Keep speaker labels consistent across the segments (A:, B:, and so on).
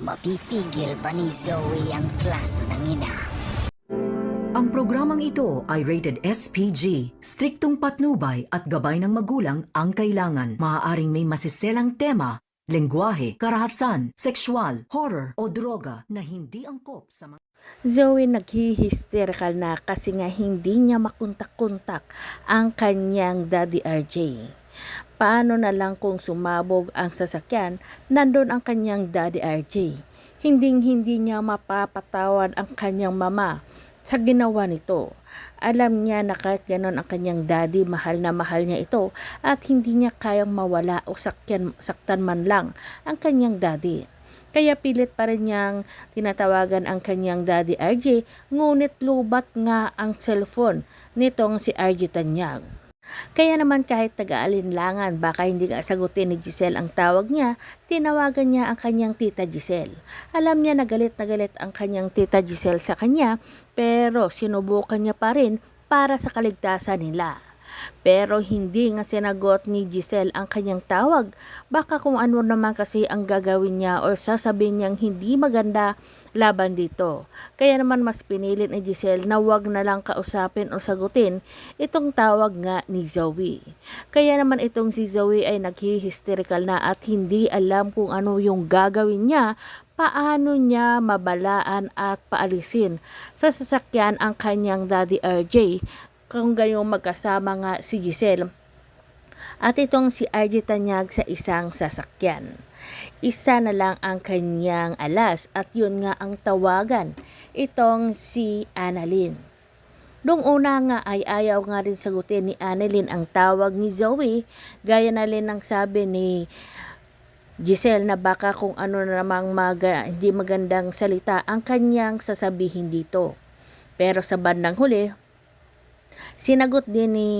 A: Mapipigil ba ni Zoe ang plano ng ina?
B: Ang programang ito ay rated SPG. Striktong patnubay at gabay ng magulang ang kailangan. Maaaring may masiselang tema, lengguwahe, karahasan, sexual, horror o droga na hindi angkop sa mga
C: Zoe naghihisterikal na kasi nga hindi niya makuntak-kuntak ang kanyang daddy RJ. Paano na lang kung sumabog ang sasakyan, nandun ang kanyang daddy RJ. Hinding hindi niya mapapatawad ang kanyang mama sa ginawa nito. Alam niya na kahit ganon ang kanyang daddy, mahal na mahal niya ito at hindi niya kayang mawala o sakyan, saktan man lang ang kanyang daddy. Kaya pilit pa rin niyang tinatawagan ang kanyang daddy RJ, ngunit lubat nga ang cellphone nitong si RJ Tanyag. Kaya naman kahit nag-aalinlangan baka hindi nga sagutin ni Giselle ang tawag niya, tinawagan niya ang kanyang tita Giselle. Alam niya na galit na galit ang kanyang tita Giselle sa kanya, pero sinubukan niya pa rin para sa kaligtasan nila. Pero hindi nga sinagot ni Giselle ang kanyang tawag. Baka kung ano naman kasi ang gagawin niya or sasabihin niyang hindi maganda laban dito. Kaya naman mas pinilit ni Giselle na wag na lang kausapin o sagutin itong tawag nga ni Zoe. Kaya naman itong si Zoe ay naghihisterikal na at hindi alam kung ano yung gagawin niya paano niya mabalaan at paalisin sa sasakyan ang kanyang daddy RJ kung ganyong magkasama nga si Giselle at itong si RJ Tanyag sa isang sasakyan. Isa na lang ang kanyang alas at yun nga ang tawagan, itong si Annalyn. Nung una nga ay ayaw nga rin sagutin ni Annalyn ang tawag ni Zoe, gaya na rin ng sabi ni Giselle na baka kung ano na namang maga, hindi magandang salita ang kanyang sasabihin dito. Pero sa bandang huli, Sinagot din ni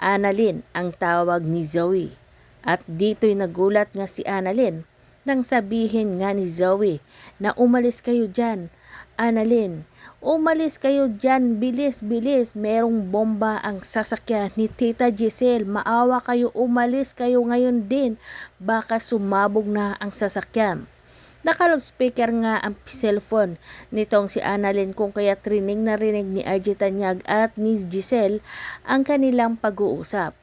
C: Annalyn ang tawag ni Zoe. At dito'y nagulat nga si Annalyn nang sabihin nga ni Zoe na umalis kayo dyan. Annalyn, umalis kayo dyan, bilis, bilis. Merong bomba ang sasakyan ni Tita Giselle. Maawa kayo, umalis kayo ngayon din. Baka sumabog na ang sasakyan. Naka-loudspeaker nga ang cellphone nitong si Annalyn kung kaya trinig na rinig ni RJ Tanyag at ni Giselle ang kanilang pag-uusap.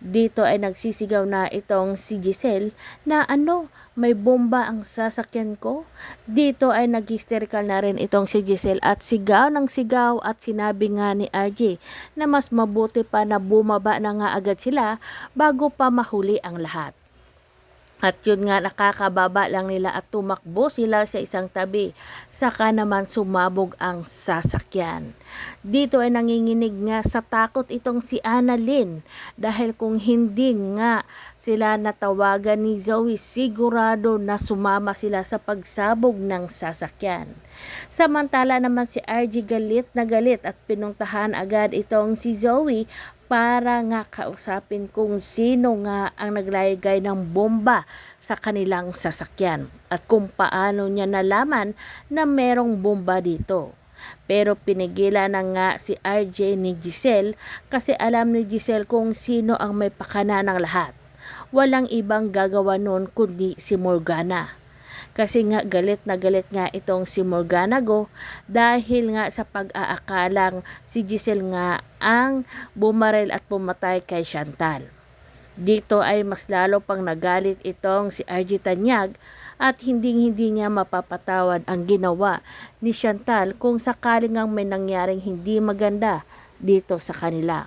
C: Dito ay nagsisigaw na itong si Giselle na ano, may bomba ang sasakyan ko. Dito ay nag-hysterical na rin itong si Giselle at sigaw ng sigaw at sinabi nga ni RJ na mas mabuti pa na bumaba na nga agad sila bago pa mahuli ang lahat. At yun nga nakakababa lang nila at tumakbo sila sa isang tabi. Saka naman sumabog ang sasakyan. Dito ay nanginginig nga sa takot itong si Annalyn dahil kung hindi nga sila natawagan ni Zoe sigurado na sumama sila sa pagsabog ng sasakyan. Samantala naman si RG galit na galit at pinuntahan agad itong si Zoe para nga kausapin kung sino nga ang naglalagay ng bomba sa kanilang sasakyan at kung paano niya nalaman na merong bomba dito. Pero pinigilan na nga si RJ ni Giselle kasi alam ni Giselle kung sino ang may pakana ng lahat. Walang ibang gagawa nun kundi si Morgana. Kasi nga galit na galit nga itong si Morgana Go dahil nga sa pag-aakalang si Giselle nga ang bumarel at pumatay kay Chantal. Dito ay mas lalo pang nagalit itong si RG Tanyag at hindi hindi niya mapapatawad ang ginawa ni Chantal kung sakaling ang may nangyaring hindi maganda dito sa kanila.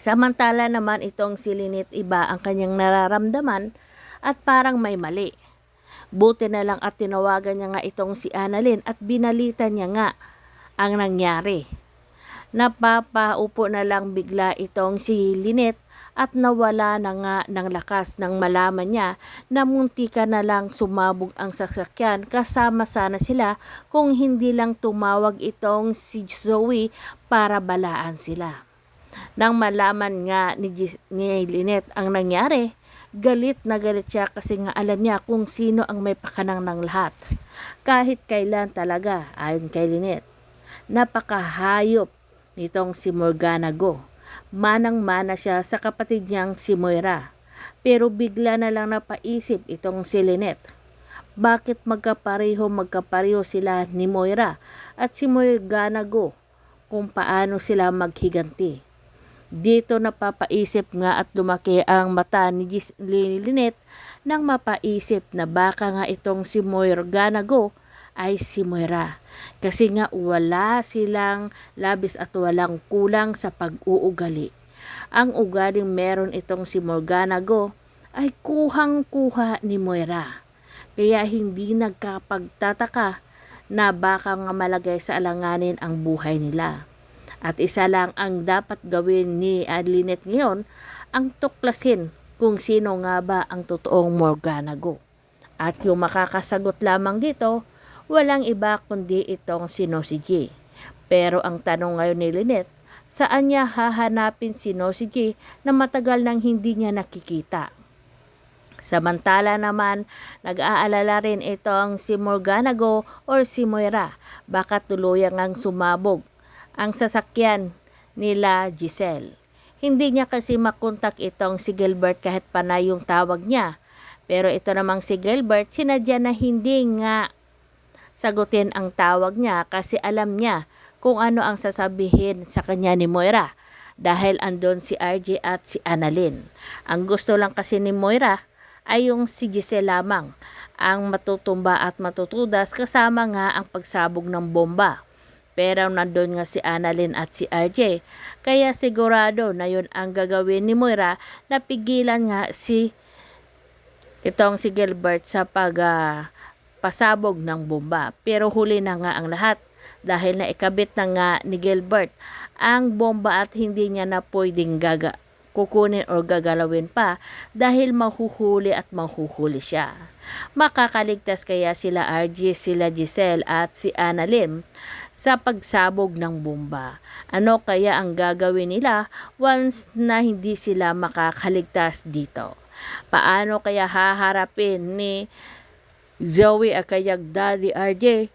C: Samantala naman itong si Linit iba ang kanyang nararamdaman at parang may mali. Buti na lang at tinawagan niya nga itong si Annalyn at binalita niya nga ang nangyari. Napapaupo na lang bigla itong si Linet at nawala na nga ng lakas nang malaman niya na muntika na lang sumabog ang sasakyan kasama sana sila kung hindi lang tumawag itong si Zoe para balaan sila. Nang malaman nga ni, Gis- ni Lynette ang nangyari, galit na galit siya kasi nga alam niya kung sino ang may pakanang ng lahat. Kahit kailan talaga, ayon kay Lynette. Napakahayop nitong si Morgana Go. Manang-mana siya sa kapatid niyang si Moira. Pero bigla na lang napaisip itong si Lynette. bakit magkapareho magkapareho sila ni Moira at si Morganago kung paano sila maghiganti. Dito napapaisip nga at lumaki ang mata ni Lynette nang mapaisip na baka nga itong si Morganago ay si Moira. Kasi nga wala silang labis at walang kulang sa pag-uugali. Ang ugaling meron itong si Morganago ay kuhang-kuha ni Moira. Kaya hindi nagkapagtataka na baka nga malagay sa alanganin ang buhay nila. At isa lang ang dapat gawin ni Adlinet ngayon, ang tuklasin kung sino nga ba ang totoong Morganago. At yung makakasagot lamang dito, walang iba kundi itong si Nosy G. Pero ang tanong ngayon ni Lynette, saan niya hahanapin si Nosy G na matagal nang hindi niya nakikita? Samantala naman, nag-aalala rin itong si Morganago or si Moira. Baka tuluyang ang sumabog ang sasakyan nila Giselle. Hindi niya kasi makontak itong si Gilbert kahit panay yung tawag niya. Pero ito namang si Gilbert, sinadya na hindi nga sagutin ang tawag niya kasi alam niya kung ano ang sasabihin sa kanya ni Moira dahil andon si RJ at si Annalyn. Ang gusto lang kasi ni Moira ay yung si Giselle lamang ang matutumba at matutudas kasama nga ang pagsabog ng bomba. Pero nandun nga si Annalyn at si RJ. Kaya sigurado na yun ang gagawin ni Moira na pigilan nga si itong si Gilbert sa pag ah, pasabog ng bomba. Pero huli na nga ang lahat dahil naikabit na nga ni Gilbert ang bomba at hindi niya na pwedeng gaga kukunin o gagalawin pa dahil mahuhuli at mahuhuli siya. Makakaligtas kaya sila RG, sila Giselle at si Annalyn sa pagsabog ng bomba. Ano kaya ang gagawin nila once na hindi sila makakaligtas dito? Paano kaya haharapin ni Zoe at kayag Daddy RJ